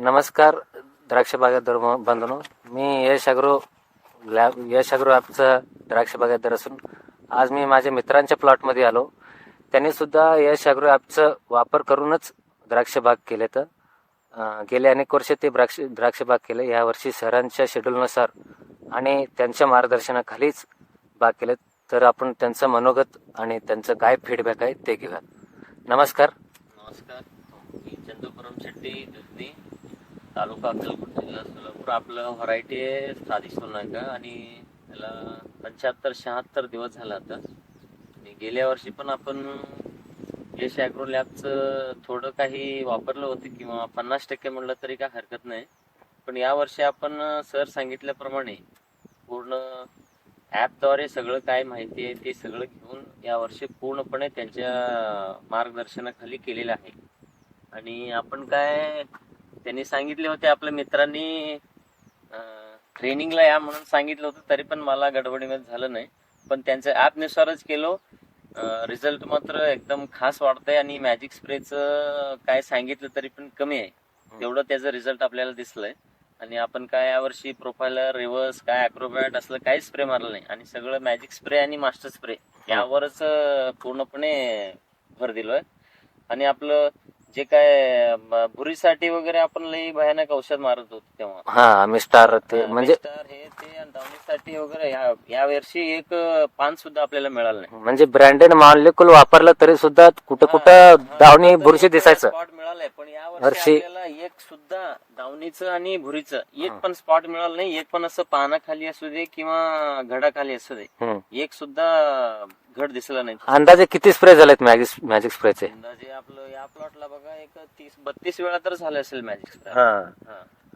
नमस्कार द्राक्ष बागायतदार बंधनो. मी Yash agro lab Yash agro ॲपचा द्राक्ष बागायतदार असून आज मी माझ्या मित्रांच्या प्लॉटमध्ये आलो. त्यांनी सुद्धा यश अग्रो ॲपचं वापर करूनच द्राक्ष बाग केले तर गेले अनेक वर्ष ते द्राक्ष द्राक्ष बाग केले. यावर्षी शहरांच्या शेड्यूलनुसार आणि त्यांच्या मार्गदर्शनाखालीच बाग केले तर आपण त्यांचं मनोगत आणि त्यांचं काय फीडबॅक आहे ते घेऊयात. नमस्कार. नमस्कार. मी चंदूपुरम शेट्टी दुधनी. तालुका अक्कलकोट जिल्हा सोलापूर. आपलं व्हरायटी आहे साधी सोनांका आणि त्याला पंच्याहत्तर शहात्तर दिवस झाला आता. आणि गेल्या वर्षी पण आपण यश ॲग्रो लॅबचं थोडं काही वापरलं होतं किंवा पन्नास टक्के म्हणलं तरी काय हरकत नाही. पण यावर्षी आपण सर सांगितल्याप्रमाणे पूर्ण ॲपद्वारे सगळं काय माहिती आहे ते सगळं घेऊन यावर्षी पूर्णपणे त्यांच्या मार्गदर्शनाखाली केलेलं आहे. आणि आपण काय त्यांनी सांगितले होते आपल्या मित्रांनी ट्रेनिंगला या म्हणून सांगितलं होतं तरी पण मला गडबडीमध्ये झालं नाही. पण त्यांच्या ॲपनुसारच केलो. रिझल्ट मात्र एकदम खास वाटतंय आणि मॅजिक स्प्रेचं काय सांगितलं तरी पण कमी आहे. तेवढं त्याचं रिझल्ट आपल्याला दिसलंय. आणि आपण काय यावर्षी प्रोफायलर रिव्हर्स काय अॅक्रोबॅट असलं काहीच स्प्रे मारलं नाही. आणि सगळं मॅजिक स्प्रे आणि मास्टर स्प्रे यावरच पूर्णपणे भर दिलोय. आणि आपलं जे काय म, भुरीसाठी वगैरे आपण लई भयानक औषध मारत होतो तेव्हा. हा आम्ही स्टार ते म्हणजे Star हे ते आणि दावणीसाठी वगैरे या या वर्षी एक अं, पान सुद्धा आपल्याला मिळालं नाही. म्हणजे ब्रँडेड मॉलिक्युल वापरलं तरी सुद्धा कुठं कुठं दावणी बुरशी दिसायचं. स्पॉट मिळालंय पण या वर्षी- वर्षी आपल्याला एक सुद्धा दावणीचं आणि भुरीचं एक पण स्पॉट मिळालं नाही एक पण असं पानाखाली असू दे किंवा घडाखाली असू दे हम्म. एक सुद्धा घड दिसलं नाही. अंदाजे किती स्प्रे झालेत मॅजिक मॅजिक स्प्रेचे अंदाजे आपलं या प्लॉटला बघा एक तीस बत्तीस वेळा तर झालं असेल मॅजिक स्प्रे हा.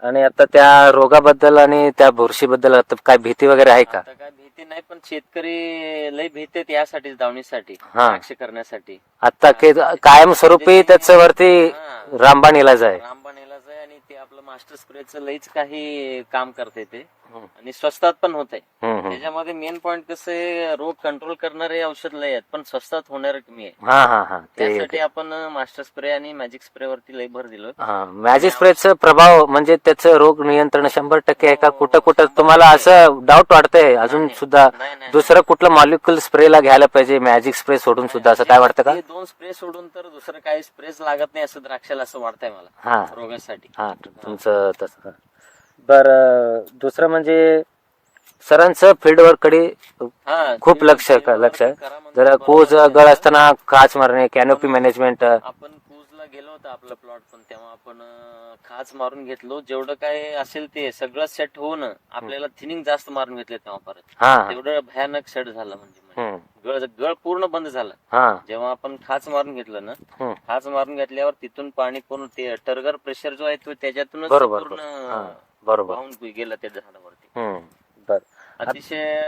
आणि आता त्या रोगाबद्दल आणि त्या बुरशीबद्दल आता काय भीती वगैरे आहे का? आता काय भीती नाही पण शेतकरी लय भीतेत यासाठीच दावणीसाठी हा. द्राक्ष करण्यासाठी. आता के- कायमस्वरूपी त्याच्यावरती. रामबाण इलाज आहे रामबाण इलाज आहे आणि ते आपलं मास्टर स्प्रेचं लईच काही काम करते ते. आणि स्वस्तात पण होत आहे हम्म, हम्म. त्याच्यामध्ये मेन पॉइंट कसं आहे रोग कंट्रोल करणारे औषध लय आहेत पण स्वस्तात होणार कमी आहे. हा हा हा. त्यासाठी आपण मास्टर स्प्रे आणि मॅजिक स्प्रे वरती लय भर दिलो. हा मॅजिक स्प्रेचा प्रभाव म्हणजे त्याचं रोग नियंत्रण शंभर टक्के आहे का? कुठं कुठं तुम्हाला असं डाऊट वाटतंय. अजून सुद्धा दुसरं कुठलं मॉलिक्युल स्प्रेला घ्यायला पाहिजे मॅजिक स्प्रे सोडून सुद्धा असं काय वाटतं का? हे दोन स्प्रे सोडून तर दुसरं काही स्प्रेच लागत नाही असं द्राक्षाला असं वाटतंय मला हा. रोगासाठी. हा तुमचं तसं. बर दुसरं म्हणजे सरांचं फील्डवर्ककडे हा खूप ते- लक्ष ते लक्ष आहे. करा जरा बरोबर आहे. गळ असताना काच मारणे कॅनोपी मॅनेजमेंट आपण कूजला गेलो होतो आपलं प्लॉट पण तेव्हा आपण अं, खाच मारून घेतलो. जेवढं काय असेल ते सगळं सेट होऊन आपल्याला थिनिंग जास्त मारून घेतले तेव्हा परत. हा. तेवढं भयानक सेट झालं म्हणजे हम्म, गळ गळ पूर्ण बंद झालं. हा. जेव्हा आपण खाच मारून घेतलं ना हम्म. खाच मारून घेतल्यावर तिथून पाणी पूर्ण ते टर्गर प्रेशर जो आहे तो त्याच्यातूनच बरोबर, पूर्ण. हा, बरोबर. वाहून गेलं त्या झाडावरती. हम्म, बर. अतिशय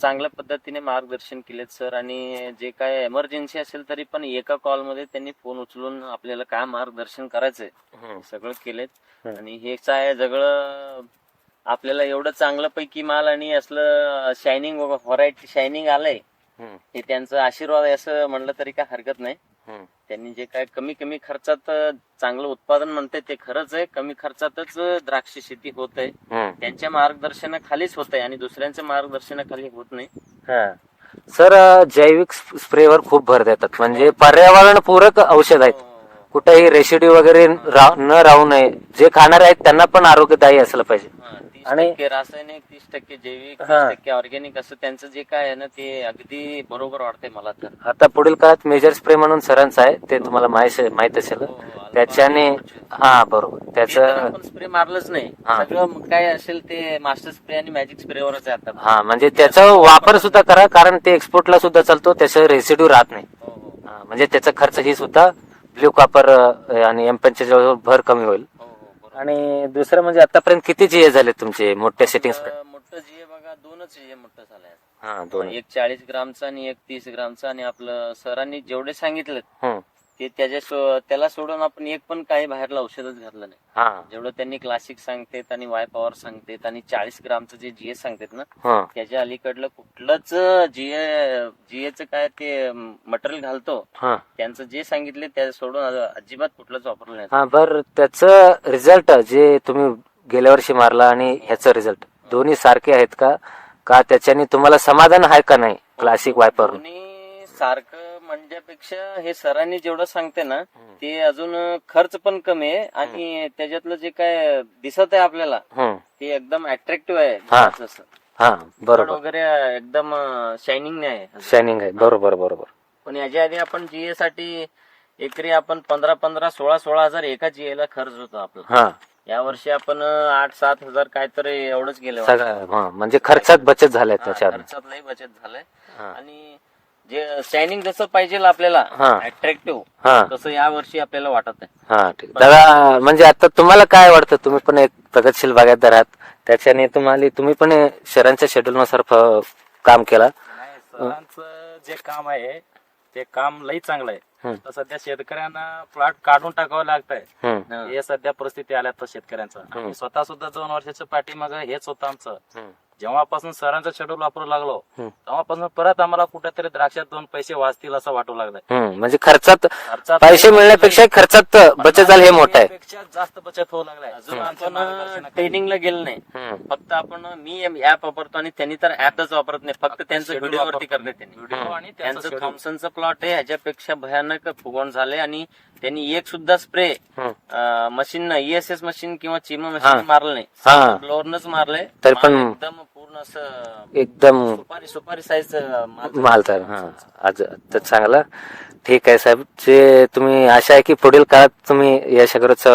चांगल्या पद्धतीने मार्गदर्शन केलेत सर. आणि जे काय एमर्जन्सी असेल तरी पण एका कॉलमध्ये त्यांनी फोन उचलून आपल्याला काय मार्गदर्शन करायचंय सगळं केलेत. हम्म. आणि हे काय सगळं आपल्याला एवढं चांगलं पैकी माल आणि असलं शायनिंग व्हरायटी शायनिंग आलंय हे त्यांचा आशीर्वाद आहे असं म्हणलं तरी काय हरकत नाही. त्यांनी जे काय कमी कमी खर्चात चांगलं उत्पादन म्हणते ते खरंच आहे. कमी खर्चातच द्राक्ष शेती होत आहे. त्यांच्या मार्गदर्शनाखालीच होत आहे आणि दुसऱ्यांच्या मार्गदर्शनाखाली होत नाही. हा. सर जैविक स्प्रेवर खूप भर देतात. म्हणजे पर्यावरण पूरक औषध आहेत. कुठेही रेसिड्यू वगैरे न राहू नये. जे खाणारे आहेत त्यांना पण आरोग्यदायी असलं पाहिजे. हा, आणि- टक्के रासायनिक तीस टक्के जैविक हा. तीस टक्के ऑर्गॅनिक असं त्यांचं जे काय आहे ना ते अगदी बरोबर वाटतंय मला तर. आता पुढील काळात मेजर स्प्रे म्हणून सरांचं आहे ते तुम्हाला माहीत माहीत असेल. हो, हो, त्याच्याने हा बरोबर. त्याचं आपण स्प्रे मारलंच नाही. हा. सगळं मग काय असेल ते मास्टर स्प्रे आणि मॅजिक स्प्रेवरच आहे आता. हा म्हणजे त्याचा वापर सुद्धा करा कारण ते एक्सपोर्टला सुद्धा चालतो त्याचं रेसिड्यू राहत नाही. हो, हो, हा, म्हणजे त्याचा खर्च ही सुद्धा ब्ल्यू कॉपर आणि एम जवळ भर कमी होईल. आणि दुसरं म्हणजे आतापर्यंत किती जीए झाले तुमचे? मोठ्या सेटिंग्स आपलं मोठं जी बघा दोनच जी मोठं झालंय हा दोन. एक चाळीस ग्रामचं आणि एक तीस ग्रामचं आणि आपलं सरांनी जेवढे सांगितलं हम्म, ते त्याच्या सो- त्याला सोडून आपण एक पण काही बाहेरला औषधच घातलं नाही. हा. जेवढं त्यांनी क्लासिक सांगतेत आणि वाय पॉवर सांगतेत आणि चाळीस ग्रामचं जे जीएस सांगतेत ना हा. त्याच्या अलीकडलं कुठलंच जीए जीएचं काय ते मटेरियल घालतो हा. त्यांचं जे सांगितले त्या सोडून अजिबात कुठलंच वापरलं नाही. हा बर. त्याचं रिझल्ट जे तुम्ही गेल्या वर्षी मारला आणि ह्याचं रिझल्ट दोन्ही सारखे आहेत का? का त्याच्याने तुम्हाला समाधान आहे का नाही क्लासिक वायपर दोन्ही सारखं म्हणण्यापेक्षा हे सरांनी जेवढं सांगते ना ते अजून खर्च पण कमी आहे आणि त्याच्यातलं जे काय दिसत आहे आपल्याला ते एकदम अट्रॅक्टिव्ह आहे. जसं. हा बरोबर. वगैरे एकदम शायनिंग नाही आहे. शायनिंग आहे. बरोबर बरोबर. पण याच्या आधी आपण जीए साठी एकरी आपण पंधरा पंधरा सोळा सोळा हजार एका जीए ला खर्च होता आपला. या वर्षी आपण आठ सात हजार काहीतरी एवढंच गेलं म्हणजे खर्चात बचत झाल्या त्याच्यात खर्चातलंही बचत झालंय. आणि जे शायनिंग जसं पाहिजे आपल्याला हा. अट्रॅक्टिव्ह हा. तसं या वर्षी आपल्याला वाटत आहे. हा ठीक. दादा म्हणजे आता तुम्हाला काय वाटतं? तुम्ही पण एक प्रगतशील बागायतदार आहात. त्याच्याने तुम्हाला तुम्ही पण शहरांच्या शेड्यूल नुसार फ- काम केला. नाही सरांचं जे काम आहे ते काम लई चांगलं आहे. तर सध्या शेतकऱ्यांना प्लॉट काढून टाकावं लागतंय. हम्म, हा. सध्या परिस्थिती आल्या तर शेतकऱ्यांचं. आम्ही स्वतः सुद्धा दोन वर्षाच्या पाठीमाग हेच होतं आमचं. हम्म, जेव्हापासून सरांचं शेड्यूल वापरू लागलो. तेव्हापासून परत आम्हाला कुठेतरी द्राक्षात दोन पैसे वाचतील असं वाटू लागलंय हम्म. म्हणजे खर्चात खर्चात पैसे मिळण्यापेक्षा खर्चात बचत झाली हे मोठं आहे पेक्षा जास्त बचत होऊ लागलाय अजून आपण. ट्रेनिंगला गेलो नाही. फक्त आपण मी ऍप वापरतो आणि त्यांनी तर ऍपच वापरत नाही फक्त त्यांचं व्हिडिओवरती. करते त्यांनी व्हिडिओ आणि त्यांचं. थॉम्सनचं प्लॉट आहे ह्याच्यापेक्षा भयानक फुगवण झाले आणि त्यांनी एक सुद्धा स्प्रे. मशीन ईएसएस मशीन किंवा चिमा हा. मशीन मारलं नाही हा. ब्लोअरनच मारलंय तरी पण- एकदम पूर्ण असं एकदम सुपारी सुपारी साईज माल तर हा आज तर चांगला ठीक आहे साहेब जे तुम्ही आशा आहे की पुढील काळात तुम्ही या सगळंच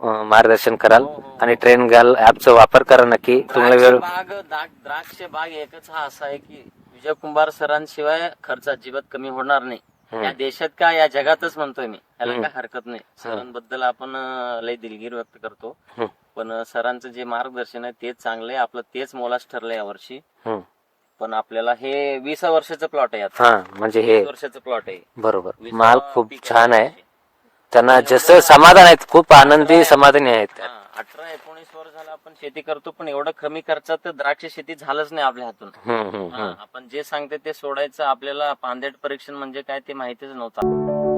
मार्गदर्शन कराल हो, हो. आणि ट्रेन घ्याल ऍपचा वापर करा नक्की तुम्हाला वेळ बाग द्राक्ष बाग एकच हा असा आहे की विजय कुंभार सरांशिवाय खर्च अजिबात कमी होणार नाही. या देशात का या जगातच म्हणतोय मी. याला. काय हरकत नाही. सरांबद्दल आपण लय दिलगीर व्यक्त करतो. हम्म. पण सरांचं जे मार्गदर्शन आहे तेच चांगलं आहे आपलं तेच मोलाच ठरलंय यावर्षी. हम्म. पण आपल्याला हे वीस वर्षाचं प्लॉट आहे आता. हा म्हणजे हे वर्षाचं प्लॉट आहे. बरोबर. माल खूप छान आहे. त्यांना जसं समाधान आहेत खूप आनंदी समाधानी आहेत. अठरा एकोणीस वर्ष झालं आपण शेती करतो पण एवढं कमी खर्चात द्राक्ष शेती झालंच नाही आपल्या हातून. आपण जे सांगते ते सोडायचं आपल्याला पांदेट परीक्षण म्हणजे काय ते माहितीच नव्हतं.